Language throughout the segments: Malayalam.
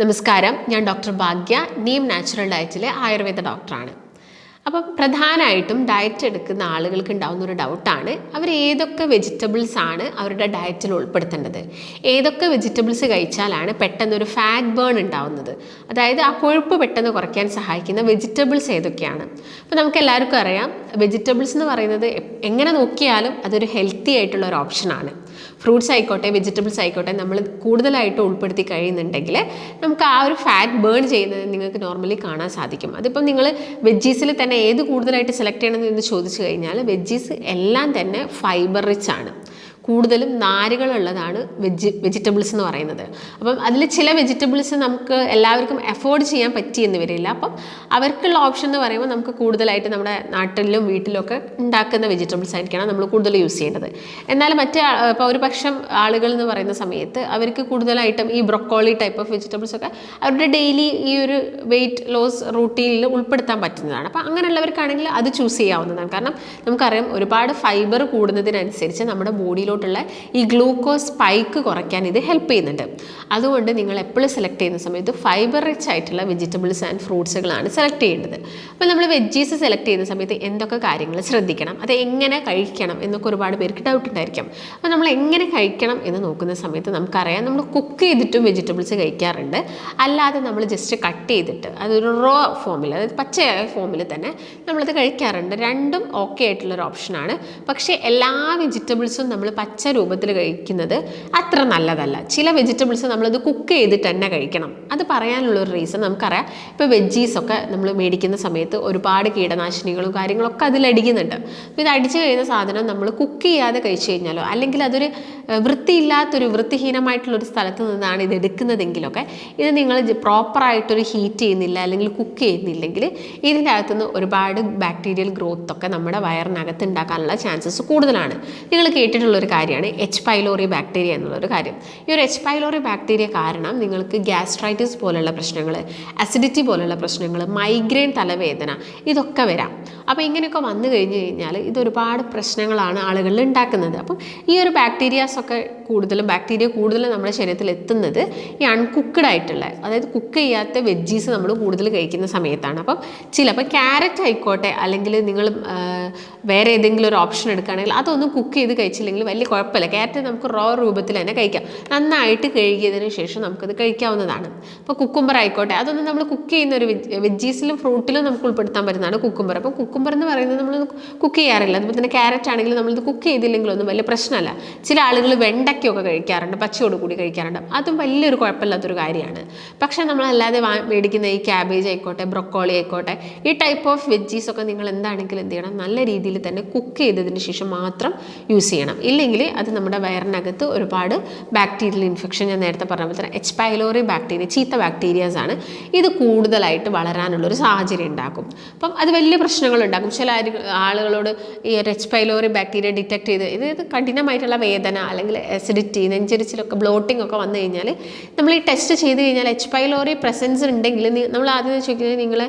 നമസ്കാരം. ഞാൻ ഡോക്ടർ ഭാഗ്യ നീം നാച്ചുറൽ ഡയറ്റിലെ ആയുർവേദ ഡോക്ടറാണ്. അപ്പം പ്രധാനമായിട്ടും ഡയറ്റ് എടുക്കുന്ന ആളുകൾക്ക് ഉണ്ടാകുന്ന ഒരു ഡൗട്ടാണ്. അവർ ഏതൊക്കെ വെജിറ്റബിൾസ് ആണ് അവരുടെ ഡയറ്റിൽ ഉൾപ്പെടുത്തേണ്ടത്? ഏതൊക്കെ വെജിറ്റബിൾസ് കഴിച്ചാലാണ് പെട്ടെന്നൊരു ഫാറ്റ് ബേൺ ഉണ്ടാവുന്നത്? അതായത് ആ കൊഴുപ്പ് പെട്ടെന്ന് കുറയ്ക്കാൻ സഹായിക്കുന്ന വെജിറ്റബിൾസ് ഏതൊക്കെയാണ്? അപ്പോൾ നമുക്ക് എല്ലാവർക്കും അറിയാം വെജിറ്റബിൾസ് എന്ന് പറയുന്നത് എങ്ങനെ നോക്കിയാലും അതൊരു ഹെൽത്തി ആയിട്ടുള്ള ഒരു ഓപ്ഷനാണ്. ഫ്രൂട്ട്സ് ആയിക്കോട്ടെ വെജിറ്റബിൾസ് ആയിക്കോട്ടെ നമ്മൾ കൂടുതലായിട്ട് ഉൾപ്പെടുത്തി കഴിയുന്നുണ്ടെങ്കിൽ നമുക്ക് ആ ഒരു ഫാറ്റ് ബേൺ ചെയ്യുന്നത് നിങ്ങൾക്ക് നോർമലി കാണാൻ സാധിക്കും. അതിപ്പം നിങ്ങൾ വെജീസിൽ തന്നെ ഏത് കൂടുതലായിട്ട് സെലക്ട് ചെയ്യണമെന്ന് ചോദിച്ചു കഴിഞ്ഞാൽ വെജീസ് എല്ലാം തന്നെ ഫൈബർ റിച്ച് ആണ്. കൂടുതലും നാരുകളുള്ളതാണ് വെജി വെജിറ്റബിൾസ് എന്ന് പറയുന്നത്. അപ്പം അതിൽ ചില വെജിറ്റബിൾസ് നമുക്ക് എല്ലാവർക്കും എഫോർഡ് ചെയ്യാൻ പറ്റിയെന്ന് വരില്ല. അപ്പം അവർക്കുള്ള ഓപ്ഷൻ എന്ന് പറയുമ്പോൾ നമുക്ക് കൂടുതലായിട്ട് നമ്മുടെ നാട്ടിലും വീട്ടിലും ഒക്കെ ഉണ്ടാക്കുന്ന വെജിറ്റബിൾസ് ആയിരിക്കണം നമ്മൾ കൂടുതൽ യൂസ് ചെയ്യേണ്ടത്. എന്നാൽ മറ്റേ ഇപ്പോൾ ഒരു പക്ഷം ആളുകൾ എന്ന് പറയുന്ന സമയത്ത് അവർക്ക് കൂടുതലായിട്ടും ഈ ബ്രൊക്കോളി ടൈപ്പ് ഓഫ് വെജിറ്റബിൾസ് ഒക്കെ അവരുടെ ഡെയിലി ഈ ഒരു വെയിറ്റ് ലോസ് റൂട്ടീനിൽ ഉൾപ്പെടുത്താൻ പറ്റുന്നതാണ്. അപ്പോൾ അങ്ങനെയുള്ളവർക്കാണെങ്കിൽ അത് ചൂസ് ചെയ്യാവുന്നതാണ്. കാരണം നമുക്കറിയാം ഒരുപാട് ഫൈബർ കൂടുന്നതിനനുസരിച്ച് നമ്മുടെ ബോഡിയിലോട്ടുള്ള ഈ ഗ്ലൂക്കോസ് സ്പൈക്ക് കുറയ്ക്കാൻ ഇത് ഹെൽപ്പ് ചെയ്യുന്നുണ്ട്. അതുകൊണ്ട് നിങ്ങൾ എപ്പോഴും സെലക്ട് ചെയ്യുന്ന സമയത്ത് ഫൈബർ റിച്ച് ആയിട്ടുള്ള വെജിറ്റബിൾസ് ആൻഡ് ഫ്രൂട്ട്സുകളാണ് സെലക്ട് ചെയ്യേണ്ടത്. അപ്പോൾ നമ്മൾ വെജീസ് സെലക്ട് ചെയ്യുന്ന സമയത്ത് എന്തൊക്കെ കാര്യങ്ങൾ ശ്രദ്ധിക്കണം? അത് എങ്ങനെ കഴിക്കണം എന്നൊക്കെ ഒരുപാട് പേർക്ക് ഡൗട്ട് ഉണ്ടായിരിക്കും. അപ്പോൾ നമ്മൾ എങ്ങനെ കഴിക്കണം എന്ന് നോക്കുന്ന സമയത്ത് നമുക്കറിയാം നമ്മൾ കുക്ക് ചെയ്തിട്ടും വെജിറ്റബിൾസ് കഴിക്കാറുണ്ട്. അല്ലാതെ നമ്മൾ ജസ്റ്റ് കട്ട് ചെയ്തിട്ട് അതൊരു റോ ഫോമിൽ അതായത് പച്ചയായ ഫോമിൽ തന്നെ നമ്മളത് കഴിക്കാറുണ്ട്. രണ്ടും ഓക്കെ ആയിട്ടുള്ളൊരു ഓപ്ഷനാണ് പക്ഷേ എല്ലാ വെജിറ്റബിൾസും നമ്മൾ പച്ച രൂപത്തിൽ കഴിക്കുന്നത് അത്ര നല്ലതല്ല. ചില വെജിറ്റബിൾസ് നമ്മളത് കുക്ക് ചെയ്തിട്ട് തന്നെ കഴിക്കണം. അത് പറയാനുള്ള ഒരു റീസൺ നമുക്കറിയാം. ഇപ്പോൾ വെജീസൊക്കെ നമ്മൾ മേടിക്കുന്ന സമയത്ത് ഒരുപാട് കീടനാശിനികളും കാര്യങ്ങളൊക്കെ അതിലടിക്കുന്നുണ്ട് അപ്പോൾ ഇത് അടിച്ചു കഴിയുന്ന സാധനം നമ്മൾ കുക്ക് ചെയ്യാതെ കഴിച്ചു കഴിഞ്ഞാലോ അല്ലെങ്കിൽ അതൊരു വൃത്തിയില്ലാത്തൊരു വൃത്തിഹീനമായിട്ടുള്ളൊരു സ്ഥലത്ത് നിന്നാണ് ഇത് എടുക്കുന്നതെങ്കിലൊക്കെ ഇത് നിങ്ങൾ പ്രോപ്പറായിട്ടൊരു ഹീറ്റ് ചെയ്യുന്നില്ല അല്ലെങ്കിൽ കുക്ക് ചെയ്യുന്നില്ലെങ്കിൽ ഇതിന്റെ അകത്തുനിന്ന് ഒരുപാട് ബാക്ടീരിയൽ ഗ്രോത്തൊക്കെ നമ്മുടെ വയറിനകത്ത് ഉണ്ടാക്കാനുള്ള ചാൻസസ് കൂടുതലാണ്. നിങ്ങൾ കേട്ടിട്ടുള്ള ഒരു കാര്യമാണ് എച്ച് പൈലോറി ബാക്ടീരിയ എന്നുള്ളൊരു കാര്യം. ഈ ഒരു എച്ച് പൈലോറി ബാക്ടീരിയ കാരണം നിങ്ങൾക്ക് ഗ്യാസ്ട്രൈറ്റിസ് പോലുള്ള പ്രശ്നങ്ങൾ അസിഡിറ്റി പോലുള്ള പ്രശ്നങ്ങൾ മൈഗ്രെയിൻ തലവേദന ഇതൊക്കെ വരാം. അപ്പോൾ ഇങ്ങനെയൊക്കെ വന്നു കഴിഞ്ഞ് കഴിഞ്ഞാൽ ഇതൊരുപാട് പ്രശ്നങ്ങളാണ് ആളുകളിൽ ഉണ്ടാക്കുന്നത്. അപ്പം ഈ ഒരു ബാക്ടീരിയാസ് ഒക്കെ കൂടുതലും ബാക്ടീരിയ കൂടുതലും നമ്മുടെ ശരീരത്തിൽ എത്തുന്നത് ഈ അൺകുക്ക്ഡ് ആയിട്ടുള്ള അതായത് കുക്ക് ചെയ്യാത്ത വെജീസ് നമ്മൾ കൂടുതൽ കഴിക്കുന്ന സമയത്താണ്. അപ്പം ചിലപ്പോൾ ക്യാരറ്റ് ആയിക്കോട്ടെ അല്ലെങ്കിൽ നിങ്ങൾ വേറെ ഏതെങ്കിലും ഒരു ഓപ്ഷൻ എടുക്കുകയാണെങ്കിൽ അതൊന്നും കുക്ക് ചെയ്ത് കഴിച്ചില്ലെങ്കിൽ വലിയ കുഴപ്പമില്ല. ക്യാരറ്റ് നമുക്ക് റോ രൂപത്തിൽ തന്നെ കഴിക്കാം. നന്നായിട്ട് കഴുകിയതിന് ശേഷം നമുക്കത് കഴിക്കാവുന്നതാണ്. അപ്പോൾ കുക്കുംബർ ആയിക്കോട്ടെ അതൊന്നും നമ്മൾ കുക്ക് ചെയ്യുന്ന ഒരു വെജ് വെജീസിലും ഫ്രൂട്ടിലും നമുക്ക് ഉൾപ്പെടുത്താൻ പറ്റുന്നതാണ് കുക്കുംബർ അപ്പോൾ കുക്കുംബർ എന്ന് പറയുന്നത് നമ്മൾ കുക്ക് ചെയ്യാറില്ല. അതുപോലെ തന്നെ ക്യാരറ്റ് ആണെങ്കിലും നമ്മളിത് കുക്ക് ചെയ്തില്ലെങ്കിലൊന്നും വലിയ പ്രശ്നമല്ല. ചില ആളുകൾ വെണ്ടയ്ക്കൊക്കെ കഴിക്കാറുണ്ട് പച്ചയോട് കൂടി കഴിക്കാറുണ്ട്. അതും വലിയൊരു കുഴപ്പമില്ലാത്തൊരു കാര്യമാണ്. പക്ഷേ നമ്മളല്ലാതെ വാ മേടിക്കുന്ന ഈ ക്യാബേജ് ആയിക്കോട്ടെ ബ്രൊക്കോളി ആയിക്കോട്ടെ ഈ ടൈപ്പ് ഓഫ് വെജീസ് ഒക്കെ നിങ്ങൾ എന്താണെങ്കിലും എന്ത് ചെയ്യണം നല്ല രീതിയിൽ തന്നെ കുക്ക് ചെയ്തതിന് ശേഷം മാത്രം യൂസ് ചെയ്യണം. ഇല്ലെങ്കിൽ അത് നമ്മുടെ വയറിനകത്ത് ഒരുപാട് ബാക്ടീരിയൽ ഇൻഫെക്ഷൻ ഞാൻ നേരത്തെ പറഞ്ഞ പോലെ തന്നെ എച്ച് പൈലോറി ബാക്ടീരിയ ചീത്ത ബാക്ടീരിയാസ് ആണ്. ഇത് കൂടുതലായിട്ട് വളരാനുള്ളൊരു സാഹചര്യം ഉണ്ടാക്കും. അപ്പം അത് വലിയ പ്രശ്നങ്ങൾ ഉണ്ടാക്കും. ചില ആളുകളോട് ഈ എച്ച് പൈലോറി ബാക്ടീരിയ ഡിറ്റക്ട് ചെയ്ത് ഇത് കഠിനമായിട്ടുള്ള വേദന അല്ലെങ്കിൽ അസിഡിറ്റി നെഞ്ചരിച്ചിലൊക്കെ ബ്ലോട്ടിംഗ് ഒക്കെ വന്നു കഴിഞ്ഞാൽ നമ്മൾ ഈ ടെസ്റ്റ് ചെയ്ത് കഴിഞ്ഞാൽ എച്ച് പൈലോറി പ്രസൻസ് ഉണ്ടെങ്കിൽ നമ്മൾ ആദ്യം ചോദിക്കുന്നത് നിങ്ങൾ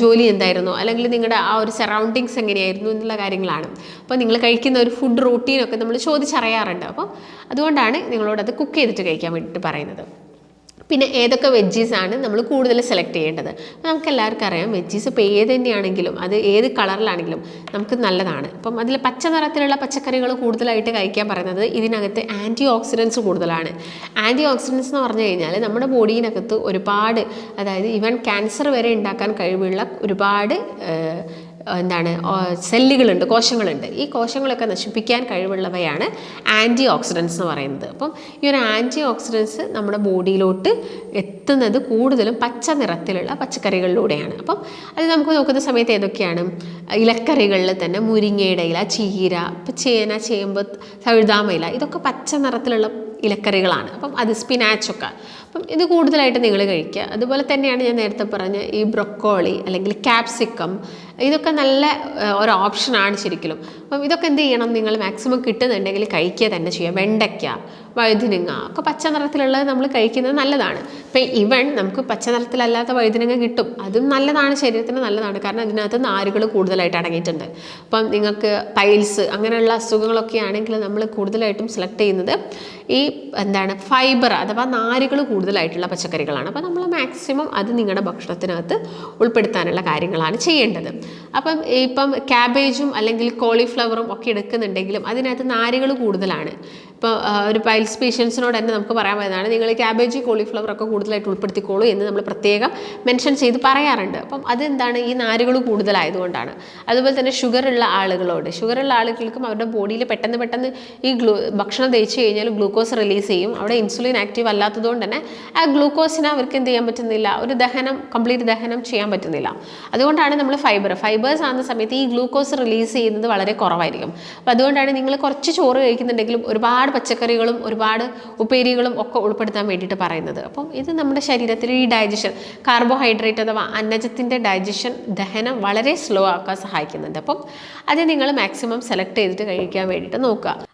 ജോലി എന്തായിരുന്നു? അല്ലെങ്കിൽ നിങ്ങളുടെ ആ ഒരു സറൗണ്ടിങ്സ് എങ്ങനെയായിരുന്നു എന്നുള്ള കാര്യങ്ങളാണ്. അപ്പോൾ നിങ്ങൾ കഴിക്കുന്ന ഒരു ഫുഡ് റൂട്ടീനൊക്കെ നമ്മൾ ചോദിച്ചറിയാറുണ്ട്. അപ്പോൾ അതുകൊണ്ടാണ് നിങ്ങളോട് അത് കുക്ക് ചെയ്തിട്ട് കഴിക്കാൻ വേണ്ടിയിട്ട് പറയുന്നത്. പിന്നെ ഏതൊക്കെ വെജ്ജീസാണ് നമ്മൾ കൂടുതൽ സെലക്ട് ചെയ്യേണ്ടത്? നമുക്ക് എല്ലാവർക്കും അറിയാം വെജ്ജീസ് ഇപ്പോൾ ഏത് തന്നെയാണെങ്കിലും അത് ഏത് കളറിലാണെങ്കിലും നമുക്ക് നല്ലതാണ്. അപ്പം അതിൽ പച്ച നിറത്തിലുള്ള പച്ചക്കറികൾ കൂടുതലായിട്ട് കഴിക്കാൻ പറയുന്നത് ഇതിനകത്ത് ആന്റി ഓക്സിഡൻസ് കൂടുതലാണ്. ആന്റി ഓക്സിഡൻസ് എന്ന് പറഞ്ഞു കഴിഞ്ഞാൽ നമ്മുടെ ബോഡിയിനകത്ത് ഒരുപാട് അതായത് ഈവൻ ക്യാൻസർ വരെ ഉണ്ടാക്കാൻ കഴിവുള്ള ഒരുപാട് എന്താണ് സെല്ലുകളുണ്ട് കോശങ്ങളുണ്ട്. ഈ കോശങ്ങളൊക്കെ നശിപ്പിക്കാൻ കഴിവുള്ളവയാണ് ആന്റി ഓക്സിഡൻസ് എന്ന് പറയുന്നത്. അപ്പം ഈ ഒരു ആന്റി ഓക്സിഡൻസ് നമ്മുടെ ബോഡിയിലോട്ട് എത്തുന്നത് കൂടുതലും പച്ച നിറത്തിലുള്ള പച്ചക്കറികളിലൂടെയാണ്. അപ്പം അത് നമുക്ക് നോക്കുന്ന സമയത്ത് ഏതൊക്കെയാണ്? ഇലക്കറികളിൽ തന്നെ മുരിങ്ങയുടെ ഇല ചീര ഇപ്പം ചേന ചേമ്പ് തഴുതാമ ഇല ഇതൊക്കെ പച്ച നിറത്തിലുള്ള ഇലക്കറികളാണ്. അപ്പം അത് സ്പിനാച്ചൊക്കെ അപ്പം ഇത് കൂടുതലായിട്ട് നിങ്ങൾ കഴിക്കുക. അതുപോലെ തന്നെയാണ് ഞാൻ നേരത്തെ പറഞ്ഞ ഈ ബ്രൊക്കോളി അല്ലെങ്കിൽ ക്യാപ്സിക്കം ഇതൊക്കെ നല്ല ഒരു ഓപ്ഷനാണ് ശരിക്കും അപ്പം ഇതൊക്കെ എന്ത് ചെയ്യണം? നിങ്ങൾ മാക്സിമം കിട്ടുന്നുണ്ടെങ്കിൽ കഴിക്കുക തന്നെ ചെയ്യാം വെണ്ടയ്ക്ക വഴുതിനങ്ങ ഒക്കെ പച്ച നിറത്തിലുള്ളത് നമ്മൾ കഴിക്കുന്നത് നല്ലതാണ്. ഇപ്പം ഇവൺ നമുക്ക് പച്ച നിറത്തിലല്ലാത്ത വഴുതിനങ്ങ കിട്ടും. അതും നല്ലതാണ് ശരീരത്തിന് നല്ലതാണ്. കാരണം അതിനകത്ത് നാരുകൾ കൂടുതലായിട്ട് അടങ്ങിയിട്ടുണ്ട്. അപ്പം നിങ്ങൾക്ക് പൈൽസ് അങ്ങനെയുള്ള അസുഖങ്ങളൊക്കെ ആണെങ്കിൽ നമ്മൾ കൂടുതലായിട്ടും സെലക്ട് ചെയ്യുന്നത് ഈ എന്താണ് ഫൈബർ അഥവാ നാരുകൾ കൂടുതലായിട്ടുള്ള പച്ചക്കറികളാണ്. അപ്പോൾ നമ്മൾ മാക്സിമം അത് നിങ്ങളുടെ ഭക്ഷണത്തിനകത്ത് ഉൾപ്പെടുത്താനുള്ള കാര്യങ്ങളാണ് ചെയ്യേണ്ടത്. അപ്പം ഇപ്പം ക്യാബേജും അല്ലെങ്കിൽ കോളിഫ്ലവറും ഒക്കെ എടുക്കുന്നുണ്ടെങ്കിലും അതിനകത്ത് നാരുകൾ കൂടുതലാണ്. ഇപ്പോൾ ഒരു പൈൽസ് പേഷ്യൻസിനോട് തന്നെ നമുക്ക് പറയാൻ പറ്റുന്നതാണ് നിങ്ങൾ ക്യാബേജ് കോളിഫ്ലവർ ഒക്കെ കൂടുതലായിട്ട് ഉൾപ്പെടുത്തിക്കോളൂ എന്ന് നമ്മൾ പ്രത്യേകം മെൻഷൻ ചെയ്ത് പറയാറുണ്ട്. അപ്പം അതെന്താണ്? ഈ നാരുകൾ കൂടുതലായതുകൊണ്ടാണ്. അതുപോലെ തന്നെ ഷുഗർ ഉള്ള ആളുകളോട്. ഷുഗർ ഉള്ള ആളുകൾക്കും അവരുടെ ബോഡിയിൽ പെട്ടെന്ന് പെട്ടെന്ന് ഈ ഗ്ലൂ ഭക്ഷണം തേച്ച് കഴിഞ്ഞാൽ ഗ്ലൂക്കോസ് റിലീസ് ചെയ്യും. അവിടെ ഇൻസുലിൻ ആക്റ്റീവ് അല്ലാത്തതുകൊണ്ട് തന്നെ ആ ഗ്ലൂക്കോസിനെ അവർക്ക് എന്ത് ചെയ്യാൻ പറ്റുന്നില്ല? ഒരു ദഹനം കംപ്ലീറ്റ് ദഹനം ചെയ്യാൻ പറ്റുന്നില്ല. അതുകൊണ്ടാണ് നമ്മൾ ഫൈബർ ഫൈബേഴ്സ് ആകുന്ന സമയത്ത് ഈ ഗ്ലൂക്കോസ് റിലീസ് ചെയ്യുന്നത് വളരെ കുറവായിരിക്കും. അപ്പോൾ അതുകൊണ്ടാണ് നിങ്ങൾ കുറച്ച് ചോറ് കഴിക്കുന്നുണ്ടെങ്കിലും ഒരുപാട് പച്ചക്കറികളും ഒരുപാട് ഉപ്പേരികളും ഒക്കെ ഉൾപ്പെടുത്താൻ വേണ്ടിയിട്ട് പറയുന്നത്. അപ്പം ഇത് നമ്മുടെ ശരീരത്തിൽ ഈ ഡൈജഷൻ കാർബോഹൈഡ്രേറ്റ് അഥവാ അന്നജത്തിന്റെ ഡൈജഷൻ ദഹനം വളരെ സ്ലോ ആക്കാൻ സഹായിക്കുന്നുണ്ട്. അപ്പം അത് നിങ്ങൾ മാക്സിമം സെലക്ട് ചെയ്തിട്ട് കഴിക്കാൻ വേണ്ടിയിട്ട് നോക്കുക.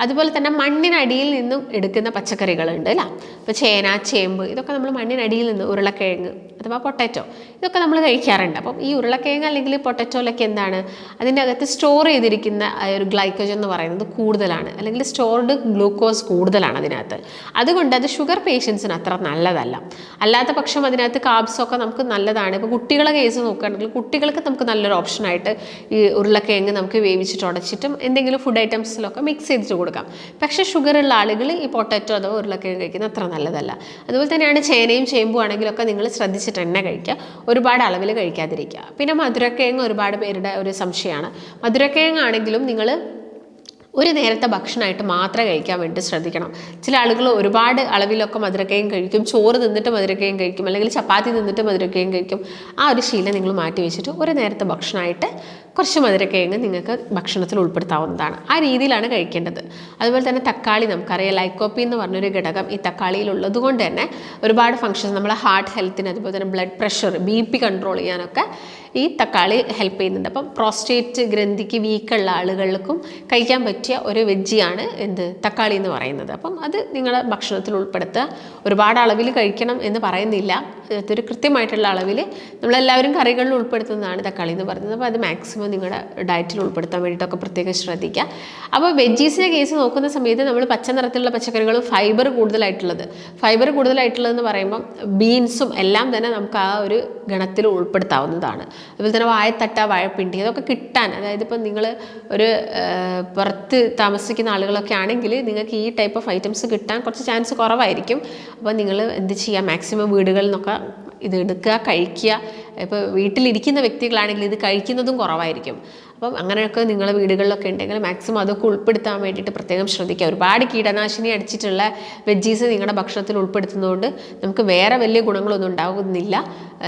അതുപോലെ തന്നെ മണ്ണിനടിയിൽ നിന്നും എടുക്കുന്ന പച്ചക്കറികളുണ്ട് അല്ല? ഇപ്പോൾ ചേന ചേമ്പ് ഇതൊക്കെ നമ്മൾ മണ്ണിനടിയിൽ നിന്ന് ഉരുളക്കിഴങ്ങ് അഥവാ പൊട്ടറ്റോ ഇതൊക്കെ നമ്മൾ കഴിക്കാറുണ്ട്. അപ്പം ഈ ഉരുളക്കിഴങ്ങ് അല്ലെങ്കിൽ പൊട്ടറ്റോയിലൊക്കെ എന്താണ്? അതിന്റെ അകത്ത് സ്റ്റോർ ചെയ്തിരിക്കുന്ന ഒരു ഗ്ലൈക്കോജൻ എന്ന് പറയുന്നത് കൂടുതലാണ്. അല്ലെങ്കിൽ സ്റ്റോർഡ് ഗ്ലൂക്കോസ് കൂടുതലാണ് അതിനകത്ത്. അതുകൊണ്ട് അത് ഷുഗർ പേഷ്യൻസിന് അത്ര നല്ലതല്ല. അല്ലാത്ത പക്ഷം അതിനകത്ത് കാബ്സൊക്കെ നമുക്ക് നല്ലതാണ്. ഇപ്പോൾ കുട്ടികളെ കേസ് നോക്കുകയാണെങ്കിൽ കുട്ടികൾക്ക് നമുക്ക് നല്ലൊരു ഓപ്ഷനായിട്ട് ഈ ഉരുളക്കിഴങ്ങ് നമുക്ക് വേവിച്ചിട്ട് ഉടച്ചിട്ടും എന്തെങ്കിലും ഫുഡ് ഐറ്റംസിലൊക്കെ മിക്സ് ചെയ്തിട്ട് കൊടുക്കാം. പക്ഷേ ഷുഗർ ഉള്ള ആളുകൾ ഈ പൊട്ടറ്റോ അതോ ഉരുളക്കിഴങ്ങ് കഴിക്കുന്നത് അത്ര നല്ലതല്ല. അതുപോലെ തന്നെയാണ് ചേനയും ചേമ്പും ആണെങ്കിലൊക്കെ നിങ്ങൾ ശ്രദ്ധിച്ചിട്ട് തന്നെ കഴിക്കുക. ഒരുപാട് അളവിൽ കഴിക്കാതിരിക്കുക. പിന്നെ മധുരക്കിഴങ്ങ് ഒരുപാട് പേരുടെ ഒരു സംശയമാണ്. മധുരക്കിഴങ്ങ് ആണെങ്കിലും നിങ്ങൾ ഒരു നേരത്തെ ഭക്ഷണമായിട്ട് മാത്രം കഴിക്കാൻ വേണ്ടി ശ്രദ്ധിക്കണം. ചില ആളുകൾ ഒരുപാട് അളവിലൊക്കെ മധുരക്കയും കഴിക്കും. ചോറ് തിന്നിട്ട് മധുരക്കയും കഴിക്കും. അല്ലെങ്കിൽ ചപ്പാത്തി തിന്നിട്ട് മധുരക്കയും കഴിക്കും. ആ ഒരു ശീലം നിങ്ങൾ മാറ്റി വെച്ചിട്ട് ഒരു നേരത്തെ ഭക്ഷണമായിട്ട് കുറച്ച് മധുരക്കിഴങ്ങ് നിങ്ങൾക്ക് ഭക്ഷണത്തിൽ ഉൾപ്പെടുത്താവുന്നതാണ്. ആ രീതിയിലാണ് കഴിക്കേണ്ടത്. അതുപോലെ തന്നെ തക്കാളി നമുക്കറിയാം ലൈക്കോപ്പി എന്ന് പറഞ്ഞൊരു ഘടകം ഈ തക്കാളിയിലുള്ളത് കൊണ്ട് തന്നെ ഒരുപാട് ഫങ്ഷൻസ് നമ്മളെ ഹാർട്ട് ഹെൽത്തിന് അതുപോലെ തന്നെ blood pressure B P control ചെയ്യാനൊക്കെ ഈ തക്കാളി ഹെൽപ്പ് ചെയ്യുന്നുണ്ട്. അപ്പം പ്രോസ്റ്റേറ്റ് ഗ്രന്ഥിക്ക് വീക്കുള്ള ആളുകൾക്കും കഴിക്കാൻ പറ്റിയ ഒരു വെജിയാണ് എന്ത്? തക്കാളി എന്ന് പറയുന്നത്. അപ്പം അത് നിങ്ങളുടെ ഭക്ഷണത്തിൽ ഉൾപ്പെടുത്തുക. ഒരുപാട് അളവിൽ കഴിക്കണം എന്ന് പറയുന്നില്ല. അതൊരു കൃത്യമായിട്ടുള്ള അളവിൽ നമ്മളെല്ലാവരും കറികളിൽ ഉൾപ്പെടുത്തുന്നതാണ് തക്കാളി എന്ന് പറയുന്നത്. അപ്പോൾ അത് മാക്സിമം നിങ്ങളുടെ ഡയറ്റിൽ ഉൾപ്പെടുത്താൻ വേണ്ടിയിട്ടൊക്കെ പ്രത്യേകം ശ്രദ്ധിക്കുക. അപ്പോൾ വെജീസിന്റെ കേസ് നോക്കുന്ന സമയത്ത് നമ്മൾ പച്ച നിറത്തിലുള്ള പച്ചക്കറികൾ ഫൈബർ കൂടുതലായിട്ടുള്ളത്. ഫൈബർ കൂടുതലായിട്ടുള്ളതെന്ന് പറയുമ്പം ബീൻസും എല്ലാം തന്നെ നമുക്ക് ആ ഒരു ഗണത്തിൽ ഉൾപ്പെടുത്താവുന്നതാണ്. അതുപോലെ തന്നെ വാഴത്തട്ട വാഴപ്പിണ്ടി അതൊക്കെ കിട്ടാൻ അതായത് ഇപ്പം നിങ്ങൾ ഒരു പുറത്ത് താമസിക്കുന്ന ആളുകളൊക്കെ ആണെങ്കിൽ നിങ്ങൾക്ക് ഈ ടൈപ്പ് ഓഫ് ഐറ്റംസ് കിട്ടാൻ കുറച്ച് ചാൻസ് കുറവായിരിക്കും. അപ്പോൾ നിങ്ങൾ എന്ത് ചെയ്യുക? മാക്സിമം വീടുകളിൽ നിന്നൊക്കെ ഇത് എടുക്കുക കഴിക്കുക. ഇപ്പോൾ വീട്ടിലിരിക്കുന്ന വ്യക്തികളാണെങ്കിൽ ഇത് കഴിക്കുന്നതും കുറവായിരിക്കും. അപ്പം അങ്ങനെയൊക്കെ നിങ്ങളുടെ വീടുകളിലൊക്കെ ഉണ്ടെങ്കിൽ മാക്സിമം അതൊക്കെ ഉൾപ്പെടുത്താൻ വേണ്ടിയിട്ട് പ്രത്യേകം ശ്രദ്ധിക്കുക. ഒരുപാട് കീടനാശിനി അടിച്ചിട്ടുള്ള വെജീസ് നിങ്ങളുടെ ഭക്ഷണത്തിൽ ഉൾപ്പെടുത്തുന്നതുകൊണ്ട് നമുക്ക് വേറെ വലിയ ഗുണങ്ങളൊന്നും ഉണ്ടാകുന്നില്ല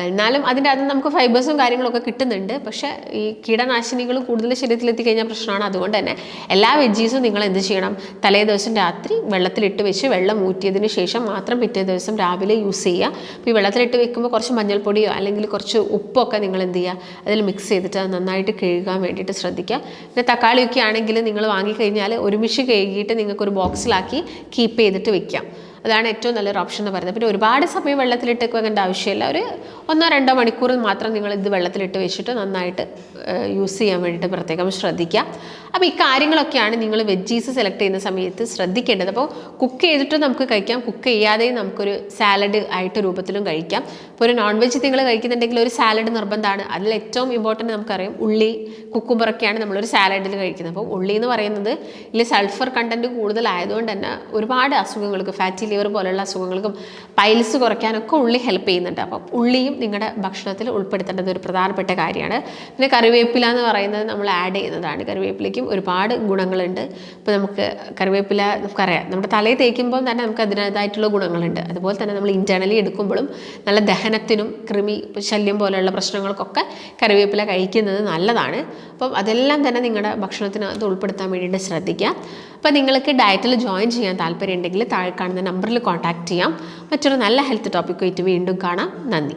എന്നാലും അതിന്റെ അകത്ത് നമുക്ക് ഫൈബേഴ്സും കാര്യങ്ങളൊക്കെ കിട്ടുന്നുണ്ട്. പക്ഷേ ഈ കീടനാശിനികൾ കൂടുതൽ ശരീരത്തിലെത്തി കഴിഞ്ഞാൽ പ്രശ്നമാണ്. അതുകൊണ്ട് തന്നെ എല്ലാ വെജീസും നിങ്ങൾ എന്ത് ചെയ്യണം? തലേ ദിവസം രാത്രി വെള്ളത്തിലിട്ട് വെച്ച് വെള്ളം ഊറ്റിയതിന് ശേഷം മാത്രം പിറ്റേ ദിവസം രാവിലെ യൂസ് ചെയ്യുക. അപ്പോൾ ഈ വെള്ളത്തിലിട്ട് വെക്കുമ്പോൾ കുറച്ച് മഞ്ഞൾപ്പൊടിയോ അല്ലെങ്കിൽ കുറച്ച് ഉപ്പൊക്കെ നിങ്ങൾ എന്ത് ചെയ്യുക? അതിൽ മിക്സ് ചെയ്തിട്ട് അത് നന്നായിട്ട് കഴുകാൻ വേണ്ടിയിട്ട് ശ്രദ്ധിക്കുക. പിന്നെ തക്കാളിയൊക്കെ ആണെങ്കിൽ നിങ്ങൾ വാങ്ങിക്കഴിഞ്ഞാൽ ഒരുമിച്ച് കഴുകിയിട്ട് നിങ്ങൾക്കൊരു ബോക്സിലാക്കി കീപ്പ് ചെയ്തിട്ട് വെക്കാം അതാണ് ഏറ്റവും നല്ലൊരു ഓപ്ഷൻ എന്ന് പറയുന്നത്. പിന്നെ ഒരുപാട് സമയം വെള്ളത്തിലിട്ട് വെക്കേണ്ട ആവശ്യമില്ല. ഒരു ഒന്നോ രണ്ടോ മണിക്കൂർ മാത്രം നിങ്ങൾ ഇത് വെള്ളത്തിലിട്ട് വെച്ചിട്ട് നന്നായിട്ട് യൂസ് ചെയ്യാൻ വേണ്ടിയിട്ട് പ്രത്യേകം ശ്രദ്ധിക്കുക. അപ്പോൾ ഈ കാര്യങ്ങളൊക്കെയാണ് നിങ്ങൾ വെജീസ് സെലക്ട് ചെയ്യുന്ന സമയത്ത് ശ്രദ്ധിക്കേണ്ടത്. അപ്പോൾ കുക്ക് ചെയ്തിട്ട് നമുക്ക് കഴിക്കാം. കുക്ക് ചെയ്യാതെയും നമുക്കൊരു സാലഡ് ആയിട്ട് രൂപത്തിലും കഴിക്കാം. ഇപ്പോൾ ഒരു നോൺ വെജ് നിങ്ങൾ കഴിക്കുന്നുണ്ടെങ്കിൽ ഒരു സാലഡ് നിർബന്ധമാണ്. അതിൽ ഏറ്റവും ഇമ്പോർട്ടന്റ് നമുക്കറിയാം ഉള്ളി കുക്കുമ്പറൊക്കെയാണ് നമ്മളൊരു സാലഡിൽ കഴിക്കുന്നത്. അപ്പോൾ ഉള്ളി എന്ന് പറയുന്നത് ഇതിൽ സൾഫർ കണ്ടന്റ് കൂടുതലായതുകൊണ്ട് തന്നെ ഒരുപാട് അസുഖങ്ങൾക്ക് ഫാറ്റി ലിവർ പോലുള്ള അസുഖങ്ങൾക്കും പൈൽസ് കുറയ്ക്കാനൊക്കെ ഉള്ളി ഹെൽപ്പ് ചെയ്യുന്നുണ്ട്. അപ്പം ഉള്ളിയും നിങ്ങളുടെ ഭക്ഷണത്തിൽ ഉൾപ്പെടുത്തേണ്ടത് ഒരു പ്രധാനപ്പെട്ട കാര്യമാണ്. പിന്നെ കറിവേപ്പില എന്ന് പറയുന്നത് നമ്മൾ ആഡ് ചെയ്യുന്നതാണ്. കറിവേപ്പിലയ്ക്കും ഒരുപാട് ഗുണങ്ങളുണ്ട്. ഇപ്പോൾ നമുക്ക് കറിവേപ്പില നമുക്കറിയാം. നമ്മുടെ തലയിൽ തേക്കുമ്പോൾ തന്നെ നമുക്ക് അതിനേതായിട്ടുള്ള ഗുണങ്ങളുണ്ട്. അതുപോലെ തന്നെ നമ്മൾ ഇന്റേർണലി എടുക്കുമ്പോഴും നല്ല ദഹനത്തിനും കൃമി ശല്യം പോലെയുള്ള പ്രശ്നങ്ങൾക്കൊക്കെ കറിവേപ്പില കഴിക്കുന്നത് നല്ലതാണ്. അപ്പം അതെല്ലാം തന്നെ നിങ്ങളുടെ ഭക്ഷണത്തിനകത്ത് ഉൾപ്പെടുത്താൻ വേണ്ടിയിട്ട് ശ്രദ്ധിക്കുക. അപ്പോൾ നിങ്ങൾക്ക് ഡയറ്റിൽ ജോയിൻ ചെയ്യാൻ താല്പര്യം ഉണ്ടെങ്കിൽ താഴെ കാണുന്ന നമ്പറിൽ കോൺടാക്റ്റ് ചെയ്യാം. മറ്റൊരു നല്ല ഹെൽത്ത് ടോപ്പിക്കുമായിട്ട് വീണ്ടും കാണാം. നന്ദി.